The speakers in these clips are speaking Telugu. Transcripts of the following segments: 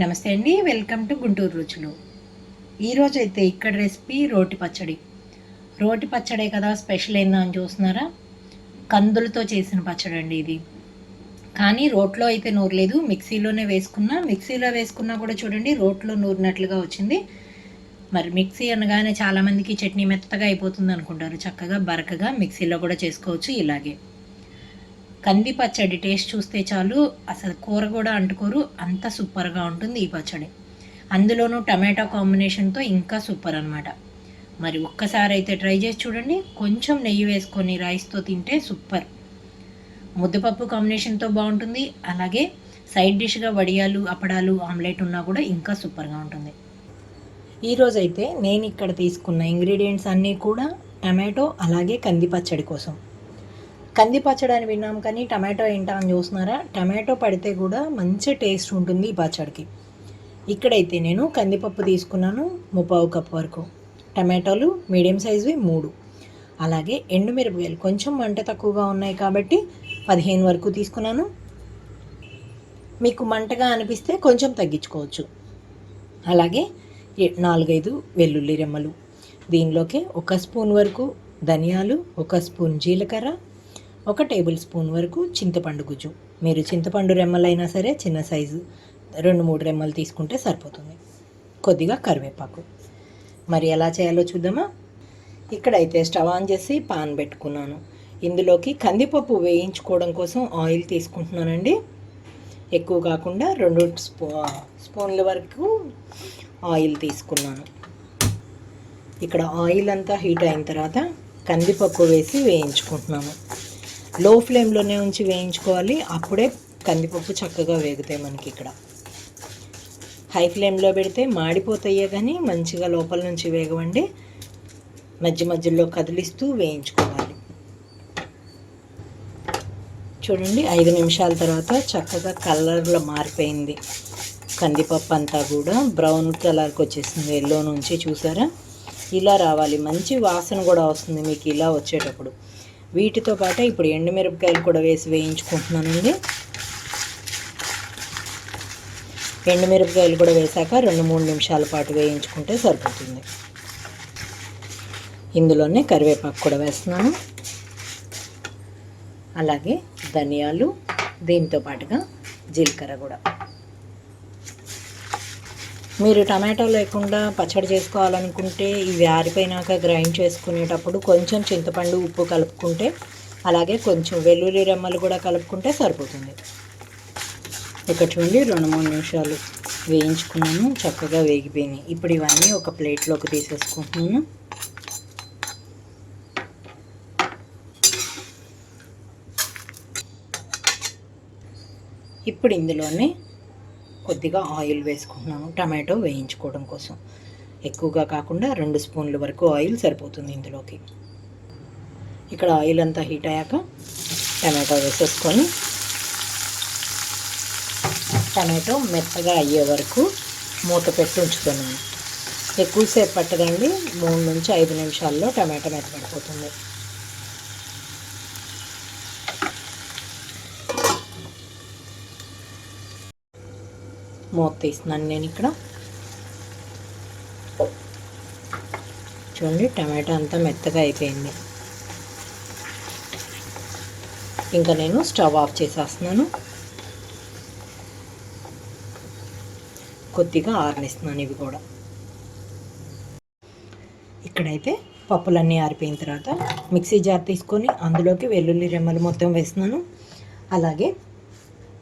నమస్తే అండి వెల్కమ్ టు గుంటూరు రుచులు. ఈరోజు అయితే ఇక్కడ రెసిపీ రోటి పచ్చడి. రోటి పచ్చడే కదా స్పెషల్ ఏందా అని చూస్తున్నారా? కందులతో చేసిన పచ్చడి అండి ఇది. కానీ రోట్లో అయితే నూరలేదు మిక్సీలోనే వేసుకున్నా. మిక్సీలో వేసుకున్నా కూడా చూడండి రోట్లో నూరినట్లుగా వచ్చింది. మరి మిక్సీ అనగానే చాలామందికి చట్నీ మెత్తగా అయిపోతుంది అనుకుంటారు. చక్కగా బరకగా మిక్సీలో కూడా చేసుకోవచ్చు ఇలాగే. కంది పచ్చడి టేస్ట్ చూస్తే చాలు. అసలు కూర కూడా అంటుకోరు. అంత సూపర్గా ఉంటుంది ఈ పచ్చడి. అందులోనూ టమాటో కాంబినేషన్తో ఇంకా సూపర్ అనమాట మరి ఒక్కసారి అయితే ట్రై చేసి చూడండి. కొంచెం నెయ్యి వేసుకొని రైస్తో తింటే సూపర్. ముద్దపప్పు కాంబినేషన్తో బాగుంటుంది. అలాగే సైడ్ డిష్గా వడియాలు అప్పడాలు ఆమ్లెట్ ఉన్నా కూడా ఇంకా సూపర్గా ఉంటుంది. ఈరోజైతే నేను ఇక్కడ తీసుకున్న ఇంగ్రీడియంట్స్ అన్నీ కూడా టమాటో అలాగే కంది పచ్చడి కోసం. కంది పచ్చడి అని విన్నాం కానీ టమాటో ఏంటా అని చూస్తున్నారా? టమాటో పడితే కూడా మంచి టేస్ట్ ఉంటుంది ఈ పచ్చడికి. ఇక్కడైతే నేను కందిపప్పు తీసుకున్నాను ముప్పావు కప్ వరకు. టమాటోలు మీడియం సైజువి మూడు. అలాగే ఎండుమిరపకాయలు కొంచెం మంట తక్కువగా ఉన్నాయి కాబట్టి పదిహేను వరకు తీసుకున్నాను. మీకు మంటగా అనిపిస్తే కొంచెం తగ్గించుకోవచ్చు. అలాగే నాలుగైదు వెల్లుల్లి రెమ్మలు. దీనిలోకి ఒక స్పూన్ వరకు ధనియాలు ఒక స్పూన్ జీలకర్ర ఒక టేబుల్ స్పూన్ వరకు చింతపండు గుజ్జు. మీరు చింతపండు రెమ్మలైనా సరే చిన్న సైజు రెండు మూడు రెమ్మలు తీసుకుంటే సరిపోతుంది. కొద్దిగా కరివేపాకు. మరి ఎలా చేయాలో చూద్దామా? ఇక్కడైతే స్టవ్ ఆన్ చేసి పాన్ పెట్టుకున్నాను. ఇందులోకి కందిపప్పు వేయించుకోవడం కోసం ఆయిల్ తీసుకుంటున్నానండి. ఎక్కువ కాకుండా రెండు స్పూ స్పూన్ల వరకు ఆయిల్ తీసుకున్నాను. ఇక్కడ ఆయిల్ అంతా హీట్ అయిన తర్వాత కందిపప్పు వేసి వేయించుకుంటున్నాము. లో ఫ్లేమ్లోనే ఉంచి వేయించుకోవాలి. అప్పుడే కందిపప్పు చక్కగా వేగుతాయి మనకి ఇక్కడ. హై ఫ్లేమ్లో పెడితే మాడిపోతాయే కానీ మంచిగా లోపల నుంచి వేగవండి. మధ్య మధ్యలో కదిలిస్తూ వేయించుకోవాలి. చూడండి ఐదు నిమిషాల తర్వాత చక్కగా కలర్లో మారిపోయింది. కందిపప్పు అంతా కూడా బ్రౌన్ కలర్కి వచ్చేసింది. ఎల్లో నుంచి చూసారా? ఇలా రావాలి. మంచి వాసన కూడా వస్తుంది మీకు ఇలా వచ్చేటప్పుడు. వీటితో పాటు ఇప్పుడు ఎండుమిరపకాయలు కూడా వేసి వేయించుకుంటున్నానండి. ఎండుమిరపకాయలు కూడా వేశాక రెండు మూడు నిమిషాల పాటు వేయించుకుంటే సరిపోతుంది. ఇందులోనే కరివేపాకు కూడా వేస్తున్నాను. అలాగే ధనియాలు దీంతో పాటుగా జీలకర్ర కూడా. మీరు టమాటో లేకుండా పచ్చడి చేసుకోవాలనుకుంటే ఇవి ఆరిపోయినాక గ్రైండ్ చేసుకునేటప్పుడు కొంచెం చింతపండు ఉప్పు కలుపుకుంటే అలాగే కొంచెం వెల్లుల్లి రెమ్మలు కూడా కలుపుకుంటే సరిపోతుంది. ఇక్కడ చూడండి రెండు మూడు నిమిషాలు వేయించుకున్నాను చక్కగా వేగిపోయినాయి. ఇప్పుడు ఇవన్నీ ఒక ప్లేట్లోకి తీసేసుకుంటున్నాను. ఇప్పుడు ఇందులోనే కొద్దిగా ఆయిల్ వేసుకుంటున్నాను. టమాటో వేయించుకోవడం కోసం. ఎక్కువగా కాకుండా రెండు స్పూన్ల వరకు ఆయిల్ సరిపోతుంది ఇందులోకి. ఇక్కడ ఆయిల్ అంతా హీట్ అయ్యాక టమాటో వేసేసుకొని టమాటో మెత్తగా అయ్యే వరకు మూత పెట్టి ఉంచుతున్నాను. ఎక్కువసేపు పట్టదండి. మూడు నుంచి ఐదు నిమిషాల్లో టమాటో మెత్తపడిపోతుంది మూత తీస్తున్నాను నేను ఇక్కడ. చూడండి టమాటా అంతా మెత్తగా అయిపోయింది. ఇంకా నేను స్టవ్ ఆఫ్ చేసేస్తున్నాను. కొద్దిగా ఆరనిస్తున్నాను ఇవి కూడా. ఇక్కడైతే పప్పులన్నీ ఆరిపోయిన తర్వాత మిక్సీ జార్ తీసుకొని అందులోకి వెల్లుల్లి రెమ్మలు మొత్తం వేస్తున్నాను. అలాగే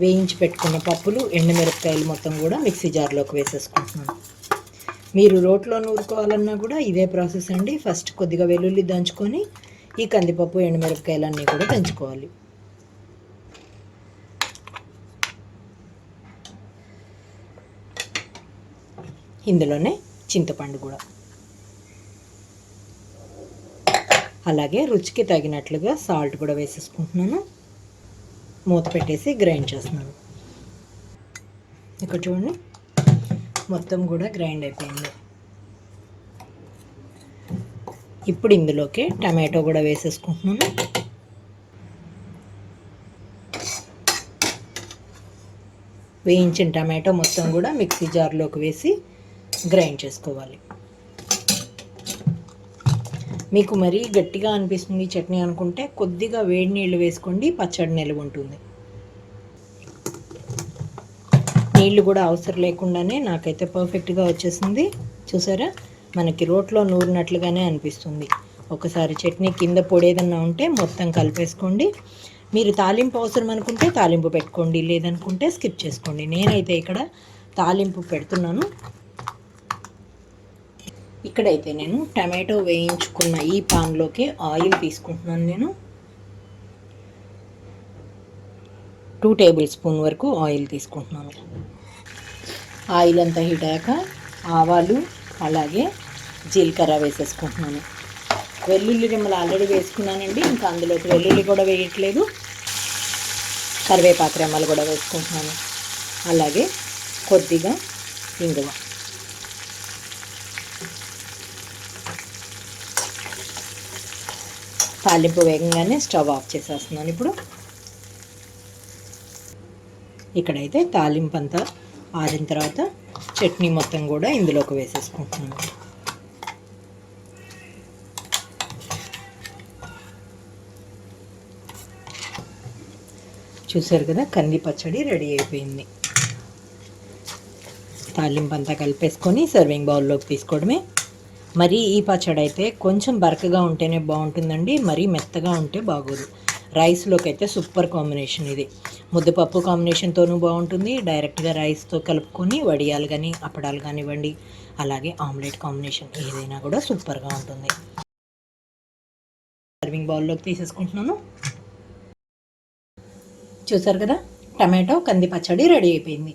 వేయించి పెట్టుకున్న పప్పులు ఎండుమిరపకాయలు మొత్తం కూడా మిక్సీ జార్లోకి వేసేసుకుంటున్నాను. మీరు రోట్లో నూరుకోవాలన్నా కూడా ఇదే ప్రాసెస్ అండి. ఫస్ట్ కొద్దిగా వెల్లుల్లి దంచుకొని ఈ కందిపప్పు ఎండుమిరపకాయలన్నీ కూడా దంచుకోవాలి. ఇందులోనే చింతపండు కూడా. అలాగే రుచికి తగినట్లుగా సాల్ట్ కూడా వేసేసుకుంటున్నాను. మూత పెట్టేసి గ్రైండ్ చేస్తున్నాను. ఇక్కడ చూడండి మొత్తం కూడా గ్రైండ్ అయిపోయింది. ఇప్పుడు ఇందులోకి టమాటో కూడా వేసేసుకుంటున్నాను. వేయించిన టమాటో మొత్తం కూడా మిక్సీ జార్లోకి వేసి గ్రైండ్ చేసుకోవాలి. మీకు మరీ గట్టిగా అనిపిస్తుంది చట్నీ అనుకుంటే కొద్దిగా వేడి నీళ్ళు వేసుకోండి పచ్చడి నిలువ ఉంటుంది. నీళ్ళు కూడా అవసరం లేకుండానే నాకైతే పర్ఫెక్ట్గా వచ్చేసింది. చూసారా? మనకి రోట్లో నూరినట్లుగానే అనిపిస్తుంది. ఒకసారి చట్నీ కింద పొడి ఏదన్నా ఉంటే మొత్తం కలిపేసుకోండి. మీరు తాలింపు అవసరం అనుకుంటే తాలింపు పెట్టుకోండి లేదనుకుంటే స్కిప్ చేసుకోండి. నేనైతే ఇక్కడ తాలింపు పెడుతున్నాను. ఇక్కడైతే నేను టమాటో వేయించుకున్న ఈ పాన్లోకి ఆయిల్ తీసుకుంటున్నాను నేను. టూ టేబుల్ స్పూన్ వరకు ఆయిల్ తీసుకుంటున్నాను. ఆయిల్ అంతా హీట్ అయ్యాక ఆవాలు అలాగే జీలకర్ర వేసేసుకుంటున్నాను. వెల్లుల్లి రిమ్మలు ఆల్రెడీ వేసుకున్నానండి ఇంకా అందులోకి వెల్లుల్లి కూడా వేయట్లేదు. కరివేపాకు రెమ్మలు కూడా వేసుకుంటున్నాను. అలాగే కొద్దిగా ఇంగువ. తాలింపు వేగంగానే స్టవ్ ఆఫ్ చేసేస్తున్నాను ఇప్పుడు. ఇక్కడైతే తాలింపు అంతా ఆరిన తర్వాత చట్నీ మొత్తం కూడా ఇందులోకి వేసేసుకుంటున్నాను. చూసారు కదా కంది పచ్చడి రెడీ అయిపోయింది. తాలింపు అంతా కలిపేసుకొని సర్వింగ్ బౌల్లోకి తీసుకోవడమే. మరి ఈ పచ్చడి అయితే కొంచెం బరకగా ఉంటేనే బాగుంటుందండి మరీ మెత్తగా ఉంటే బాగోదు. రైస్లోకి అయితే సూపర్ కాంబినేషన్ ఇది. ముద్దపప్పు కాంబినేషన్తోనూ బాగుంటుంది. డైరెక్ట్గా రైస్తో కలుపుకొని వడియాలు కానీ అప్పడాలు కానివ్వండి అలాగే ఆమ్లెట్ కాంబినేషన్ ఏదైనా కూడా సూపర్గా ఉంటుంది. సర్వింగ్ బౌల్లోకి తీసేసుకుంటున్నాను. చూసారు కదా? టమాటో కంది పచ్చడి రెడీ అయిపోయింది.